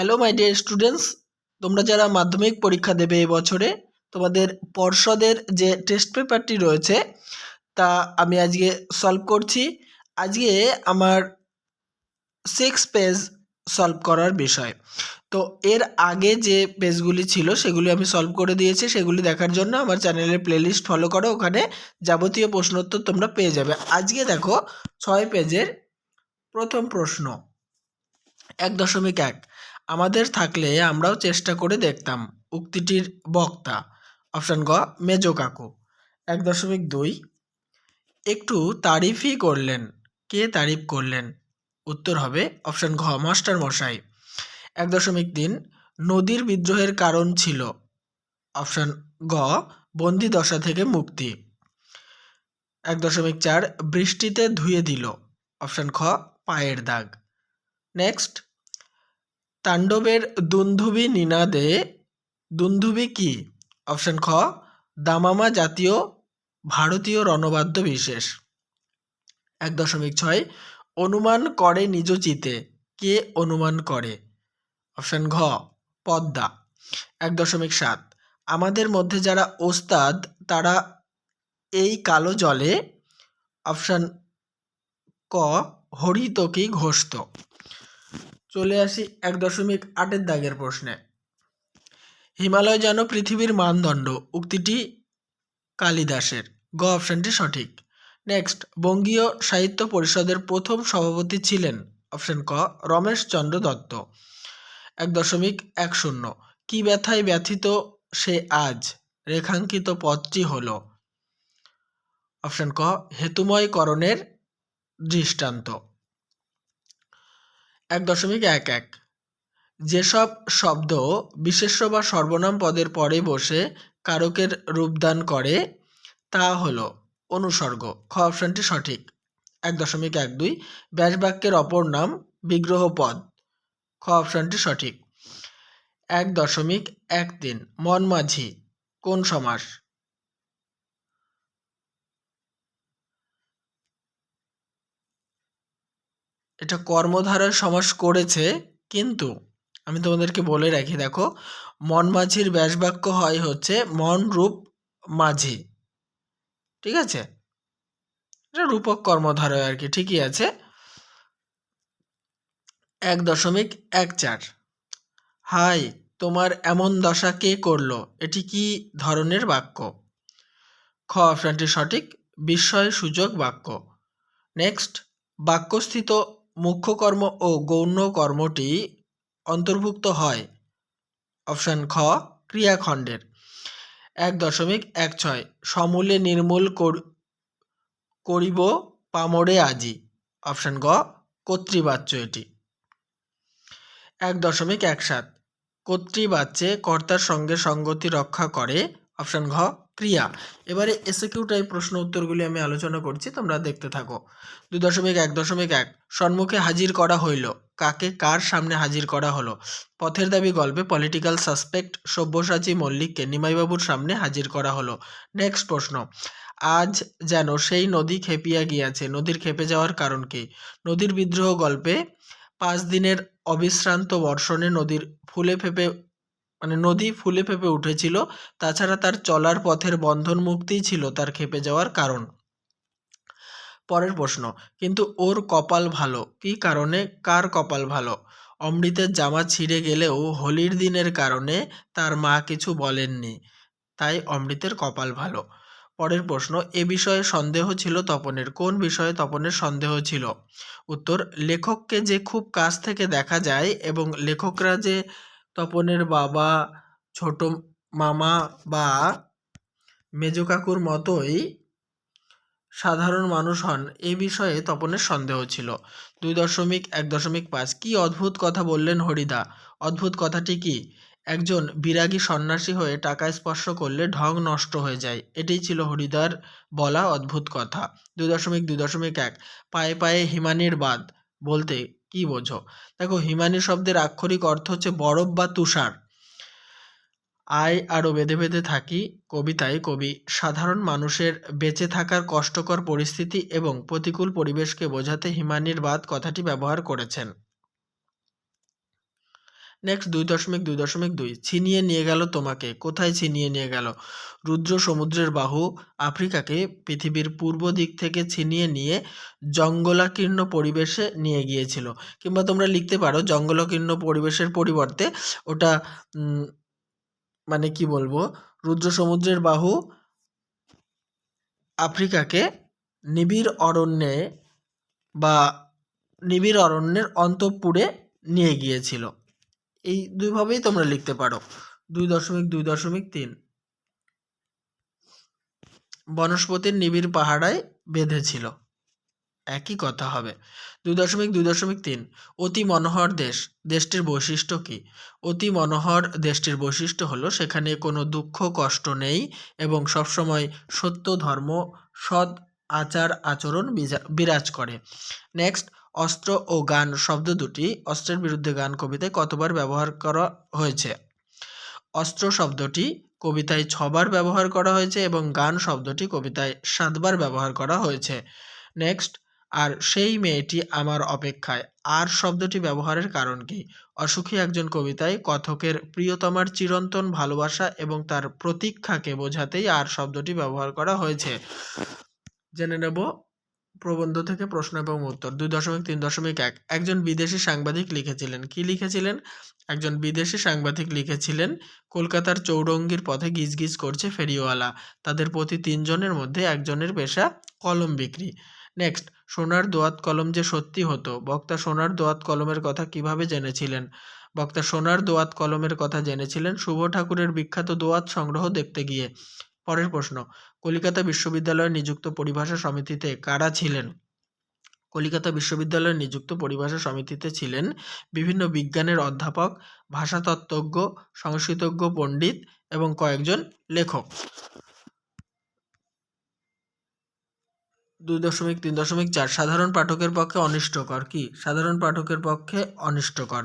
Hello my dear students তোমরা যারা মাধ্যমিক পরীক্ষা দেবে এবছরে তোমাদের পর্ষদের যে টেস্ট পেপারটি রয়েছে, তা আমি আজকে সলভ করছি। আজকে আমার সিক্স পেজ সলভ করার বিষয়। তো এর আগে যে পেজগুলি ছিল, সেগুলি আমি সলভ করে দিয়েছি। সেগুলি দেখার জন্য আমার চ্যানেলের প্লেলিস্ট ফলো করো। ওখানে যাবতীয় প্রশ্নোত্তর তোমরা পেয়ে যাবে। আজকে দেখো, ছয় পেজের প্রথম প্রশ্ন। এক দশমিক এক। আমাদের থাকলে আমরাও চেষ্টা করে দেখতাম, উক্তিটির বক্তা। অপশান গ, মেজ কাকু। এক দশমিক দুই। একটু তারিফই করলেন। কে তারিফ করলেন? উত্তর হবে অপশান ঘ, মাস্টার মশাই। এক দশমিক তিন। নদীর বিদ্রোহের কারণ ছিল। অপশান গ, বন্দি দশা থেকে মুক্তি। এক দশমিক চার। বৃষ্টিতে ধুয়ে দিল। অপশান খ, পায়ের দাগ। নেক্সট। তাণ্ডবের দুন্ধুবি নিনাদে, দুন্ধুবি কি? অপশান খ, দামামা জাতীয় ভারতীয় রণবাদ্য বিশেষ। এক দশমিক ছয়, অনুমান করে নিজ চিতে কে অনুমান করে? অপশান ঘ, পদ্মা। এক দশমিক সাত, আমাদের মধ্যে যারা ওস্তাদ, তারা এই কালো জলে? অপশান ক হরিতকি ঘোষত চলে আসি এক দশমিক আটের দাগের প্রশ্নে। হিমালয় যেন পৃথিবীর মানদণ্ড, উক্তিটি কালিদাসের। গ অপশানটি সঠিক। নেক্সট, বঙ্গীয় সাহিত্য পরিষদের প্রথম সভাপতি ছিলেন। অপশান ক, রমেশ চন্দ্র দত্ত। এক দশমিক এক শূন্য। কি ব্যথায় ব্যথিত সে আজ? রেখাঙ্কিত পথটি হল। অপশান ক, হেতুময়করণের দৃষ্টান্ত। এক দশমিক এক এক। যেসব শব্দ বিশেষ্য বা সর্বনাম পদের পরে বসে কারকের রূপদান করে, তা হল অনুসর্গ। খ অপশানটি সঠিক। এক দশমিক এক দুই। ব্যাসবাক্যের অপর নাম বিগ্রহ পদ। খ অপশানটি সঠিক। এক দশমিক এক তিন। মন মাঝি। কোন সমাস? এটা কর্মধারয় সমাস করেছে, কিন্তু আমি তোমাদেরকে বলে রাখি, দেখো, মন মাঝির ব্যাসবাক্য হয় হচ্ছে, মন রূপ মাঝি। ঠিক আছে? এটা রূপক কর্মধারয় আর কি, ঠিকই আছে। এক দশমিক এক চার। হাই, তোমার এমন দশা কে করল? এটি কি ধরনের বাক্য? খ, অপশানটি সঠিক। বিস্ময় সূচক বাক্য। নেক্সট, বাক্যস্থিত মুখ্য কর্ম ও গৌণ কর্মটি অন্তর্ভুক্ত হয়। অপশান খ, ক্রিয়াখণ্ডের। এক দশমিক এক ছয়, সমূলে নির্মূল করিব পামরে আজি। অপশান গ, কর্তৃবাচ্য এটি। এক দশমিক এক সাত, কর্তৃবাচ্যে কর্তার সঙ্গে সঙ্গতি রক্ষা করে। অপশান ঘ ক্রিয়া এবারে এসে কিউ টাইপ প্রশ্ন উত্তরগুলি আমি আলোচনা করছি, তোমরা দেখতে থাকো। দুই দশমিক এক দশমিক এক, সম্মুখে হাজির করা হইল। কাকে? কার সামনে হাজির করা হলো? পথের দাবি গল্পে পলিটিক্যাল সাসপেক্ট সব্যসাচী মল্লিককে নিমাইবাবুর সামনে হাজির করা হলো। নেক্সট প্রশ্ন। আজ যেন সেই নদী খেপিয়া গিয়াছে, নদীর খেপে যাওয়ার কারণ কি? নদীর বিদ্রোহ গল্পে পাঁচ দিনের অবিশ্রান্ত বর্ষণে নদীর ফুলে ফেপে মানে নদী ফুলে ফেঁপে উঠেছিল। তাছাড়া তার চলার পথের বন্ধন মুক্তিই ছিল তার খেপে যাওয়ার কারণ। পরের প্রশ্ন, কিন্তু ওর কপাল ভালো, কি কারণে? কার কপাল ভালো? অমৃতের জামা ছিঁড়ে গেলেও হোলির দিনের কারণে তার মা কিছু বলেননি, তাই অমৃতের কপাল ভালো। পরের প্রশ্ন, এ বিষয়ে সন্দেহ ছিল তপনের? কোন বিষয়ে তপনের সন্দেহ ছিল? উত্তর, লেখককে যে খুব কাছ থেকে দেখা যায় এবং লেখকরা যে তপনের বাবা, ছোট মামা বা মেজ কাকুর মতোই সাধারণ মানুষ হন। এ বিষয়ে তপনের সন্দেহ ছিল। দুই দশমিক, এক দশমিক পাঁচ। কী অদ্ভুত কথা বললেন হরিদা? অদ্ভুত কথাটি কি? একজন বিরাগী সন্ন্যাসী হয়ে টাকা স্পর্শ করলে ঢং নষ্ট হয়ে যায়। এটাই ছিল হরিদার বলা অদ্ভুত কথা। দুই দশমিক দুই দশমিক এক। পায়ে পায়ে হিমানির বাদ বলতে কি বোঝো? দেখো, হিমানি শব্দের আক্ষরিক অর্থ হচ্ছে বরফ বা তুষার। আয় আরও বেঁধে বেঁধে থাকি কবিতায়। কবি, সাধারণ মানুষের বেঁচে থাকার কষ্টকর পরিস্থিতি এবং প্রতিকূল পরিবেশকে বোঝাতে হিমানির বাদ কথাটি ব্যবহার করেছেন। নেক্সট দুই দশমিক দুই দশমিক দুই। ছিনিয়ে নিয়ে গেল তোমাকে। কোথায় ছিনিয়ে নিয়ে গেল? রুদ্র সমুদ্রের বাহু আফ্রিকাকে পৃথিবীর পূর্ব দিক থেকে ছিনিয়ে নিয়ে জঙ্গলাকীর্ণ পরিবেশে নিয়ে গিয়েছিল। কিংবা তোমরা লিখতে পারো জঙ্গলাকীর্ণ পরিবেশের পরিবর্তে ওটা মানে কি বলব? রুদ্র সমুদ্রের বাহু আফ্রিকাকে নিবিড় অরণ্যে বা নিবিড় অরণ্যের অন্তঃপুরে নিয়ে গিয়েছিল। এই দুইভাবেই তোমরা লিখতে পারো। দুই দশমিক দুই দশমিক, তিন। বনস্পতির নিবিড় পাহাড়ায় বেঁধেছিল। একই কথা হবে। দুই দশমিক দুই দশমিক, তিন। অতি মনোহর দেশ। দেশটির বৈশিষ্ট্য কি? অতি মনোহর দেশটির বৈশিষ্ট্য হলো সেখানে কোনো দুঃখ, কষ্ট নেই এবং সবসময় সত্য ধর্ম, সৎ আচার, আচরণ বিরাজ করে। নেক্সট অস্ত্র ও গান শব্দ দুটি অস্ত্রের বিরুদ্ধে গান কবিতায় কতবার ব্যবহার করা হয়েছে? অস্ত্র শব্দটি কবিতায় ছবার ব্যবহার করা হয়েছে এবং গান শব্দটি কবিতায় সাতবার ব্যবহার করা হয়েছে। নেক্সট, আর সেই মেয়েটি আমার অপেক্ষায়। আর শব্দটি ব্যবহারের কারণ কি? অসুখী একজন কবিতায় কথকের প্রিয়তমার চিরন্তন ভালোবাসা এবং তার প্রতীক্ষাকে বোঝাতেই আর শব্দটি ব্যবহার করা হয়েছে। জেনে নেব প্রবন্ধ থেকে প্রশ্ন এবং উত্তর, দুই দশমিক, তিন দশমিক এক। একজন বিদেশি সাংবাদিক লিখেছিলেন। কি লিখেছিলেন? একজন বিদেশি সাংবাদিক লিখেছিলেন, কলকাতার চৌরঙ্গির পথে গিজগিজ করছে ফেরিওয়ালা। তাদের প্রতি তিনজনের মধ্যে একজনের পেশা কলম বিক্রি। নেক্সট, সোনার দোয়াত কলম যে সত্যি হতো। বক্তা সোনার দোয়াত কলমের কথা কীভাবে জেনেছিলেন? বক্তা সোনার দোয়াত কলমের কথা জেনেছিলেন শুভ ঠাকুরের বিখ্যাত দোয়াত সংগ্রহ দেখতে গিয়ে। পরের প্রশ্ন, কলিকাতা বিশ্ববিদ্যালয়ে নিযুক্ত পরিভাষা সমিতিতে কারা ছিলেন? কলিকাতা বিশ্ববিদ্যালয়ে নিযুক্ত পরিভাষা সমিতিতে ছিলেন বিভিন্ন বিজ্ঞানের অধ্যাপক, ভাষাতত্ত্বজ্ঞ, সংস্কৃতজ্ঞ পণ্ডিত এবং কয়েকজন লেখক। দুই দশমিক তিন দশমিক চার, সাধারণ পাঠকের পক্ষে অনিষ্টকর কি? সাধারণ পাঠকের পক্ষে অনিষ্টকর।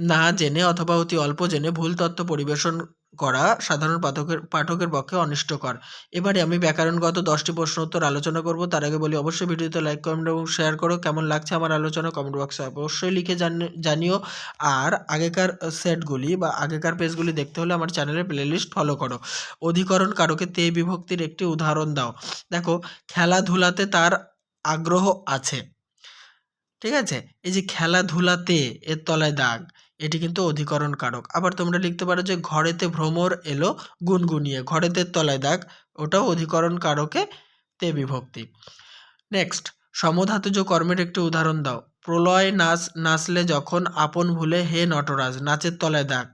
না জেনে অথবা অতি অল্প জেনে ভুল তথ্য পরিবেশন করা সাধারণ পাঠকের পাঠকের পক্ষে অনিষ্টকর। এবারে আমি ব্যাকরণগত দশটি প্রশ্ন উত্তর আলোচনা করব। তার আগে বলি, অবশ্যই ভিডিওতে লাইক কমেন্ট এবং শেয়ার করো। কেমন লাগছে আমার আলোচনা কমেন্ট বক্সে অবশ্যই লিখে জান- জানিও। আর আগেকার সেটগুলি বা আগেকার পেজগুলি দেখতে হলে আমার চ্যানেলের প্লেলিস্ট ফলো করো। অধিকরণ কারকে তে বিভক্তির একটি উদাহরণ দাও। দেখো, খেলাধুলাতে তার আগ্রহ আছে। ঠিক আছে? এই যে খেলাধুলাতে এর তলায় দাগ। এটি কিন্তু অধিকরণ কারক আবার তোমরা লিখতে পারো যে ঘরেতে ভ্রমর এলো, গুনগুনিয়ে। ঘরেতে তলায় দাগ, ওটাও অধিকরণ কারকে তে বিভক্তি নেক্সট সমধাতুজ কর্মের একটি উদাহরণ দাও। প্রলয় নাচ, নাচলে যখন আপন ভুলে হে নটরাজ, নাচের তলায় দাগ।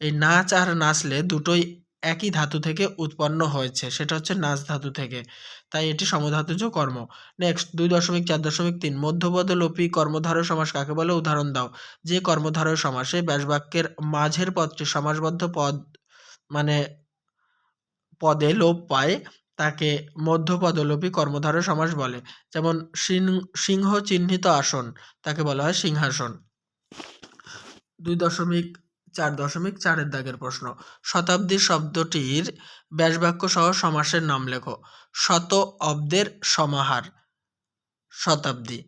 এই নাচ আর নাচলে দুটোই একই ধাতু থেকে উৎপন্ন হয়েছে, সেটা হচ্ছে নাচ ধাতু থেকে। তাই এটি সমধাতুজ কর্ম। নেক্সট দুই দশমিক চার দশমিক তিন, মধ্যপদ লোপী কর্মধারয় সমাস কাকে বলে? উদাহরণ দাও। যে কর্মধারয় সমাসে ব্যাসবাক্যের মাঝের পদটি সমাসবদ্ধ পদ মানে পদে লোপ পায়, তাকে মধ্যপদলোপী কর্মধারয় সমাস বলে। যেমন সিংহ চিহ্নিত আসন, তাকে বলা হয় সিংহাসন। দুই দশমিক চার দশমিক চারের দাগের প্রশ্ন। শতাব্দী শব্দটির ব্যাসবাক্য সহ সমাসের নাম লেখো। শত অব্দের সমাহার। শতাব্দী।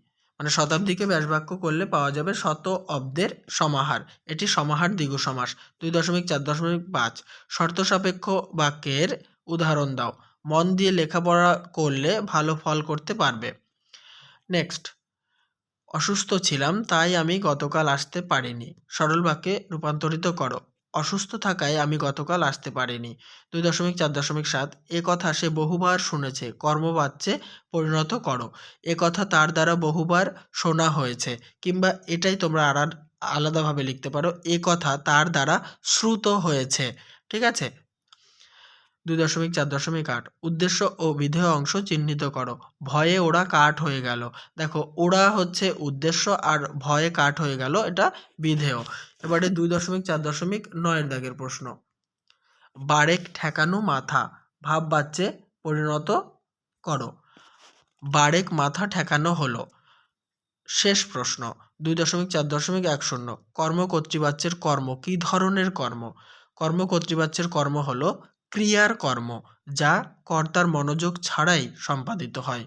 মানে শতাব্দীকে ব্যাসবাক্য করলে পাওয়া যাবে শত অব্দের সমাহার। এটি সমাহার দ্বিগু সমাস, দুই দশমিক চার দশমিক পাঁচ। শর্ত সাপেক্ষ বাক্যের উদাহরণ দাও। মন দিয়ে লেখাপড়া করলে ভালো ফল করতে পারবে। নেক্সট। অসুস্থ ছিলাম, তাই আমি গতকাল আসতে পারিনি। সরল বাক্যে রূপান্তরিত করো। অসুস্থ থাকায় আমি গতকাল আসতে পারিনি। দুই দশমিক চার দশমিক সাত, এ কথা সে বহুবার শুনেছে কর্মবাচ্যে পরিণত করো। এ কথা তার দ্বারা বহুবার শোনা হয়েছে, কিংবা এটাই তোমরা আলাদাভাবে লিখতে পারো, এ কথা তার দ্বারা শ্রুত হয়েছে। ঠিক আছে? দুই দশমিক চার দশমিক আট। উদ্দেশ্য ও বিধেয় অংশ চিহ্নিত করো। ভয়ে ওরা কাঠ হয়ে গেল। দেখো ওরা হচ্ছে উদ্দেশ্য আর ভয়ে কাঠ হয়ে গেল, এটা বিধেয়। এবারে দুই দশমিক চার দশমিক নয়ের দাগের প্রশ্ন। বারেক ঠেকানো মাথা, ভাব বাচ্চে পরিণত করো। বারেক মাথা ঠেকানো হলো। শেষ প্রশ্ন, দুই দশমিক চার দশমিক এক শূন্য। কর্ম কর্তৃবাচ্যের কর্ম, কী ধরনের কর্ম? কর্ম কর্তৃবাচ্যের কর্ম হলো ক্রিয়ার কর্ম, যা কর্তার মনোযোগ ছাড়াই সম্পাদিত হয়।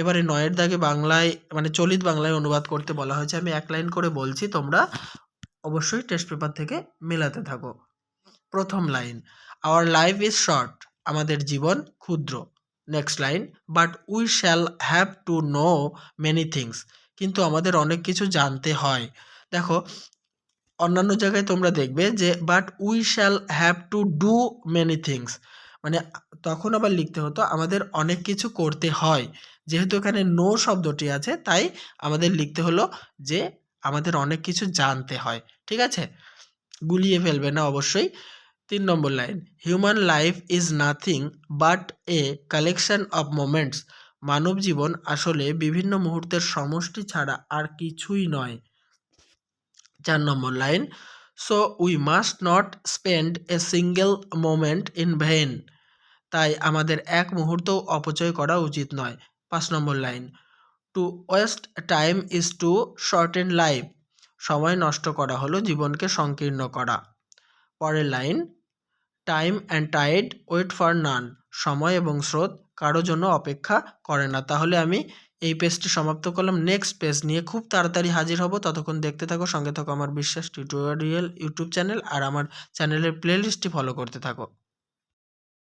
এবারে নয়ের দাগে বাংলায় মানে চলিত বাংলায় অনুবাদ করতে বলা হয়েছে। আমি এক লাইন করে বলছি, তোমরা অবশ্যই টেস্ট পেপার থেকে মেলাতে থাকো। প্রথম line our life is short আমাদের জীবন ক্ষুদ্র। Next line but we shall have to know many things কিন্তু আমাদের অনেক কিছু জানতে হয়। দেখো অন্যান্য জায়গায় তোমরা দেখবে যে but we shall have to do many things মানে তখন আবার লিখতে হতো, আমাদের অনেক কিছু করতে হয়। যেহেতু এখানে নো শব্দটি আছে, তাই আমাদের লিখতে হলো যে, আমাদের অনেক কিছু জানতে হয়। ঠিক আছে? গুলিয়ে ফেলবে না অবশ্যই। তিন নম্বর line human life is nothing but a collection of moments মানব জীবন আসলে বিভিন্ন মুহূর্তের সমষ্টি ছাড়া আর কিছুই নয়। চার নম্বর line. So we must not spend a single moment in vain তাই আমাদের এক মুহূর্তও অপচয় করা উচিত নয়। পাঁচ নম্বর line. To waste time is to shorten life সময় নষ্ট করা হলো জীবনকে সংকীর্ণ করা। পরের line. Time and tide wait for none সময় এবং স্রোত কারও জন্য অপেক্ষা করে না। তাহলে আমি এই পেজটি সমাপ্ত করলাম। নেক্সট পেজ নিয়ে খুব তাড়াতাড়ি হাজির হব। ততক্ষণ দেখতে থাকো, সঙ্গে থাকো আমার বিশ্বাস টিউটোরিয়াল ইউটিউব চ্যানেল আর আমার চ্যানেলের প্লেলিস্টটি ফলো করতে থাকো।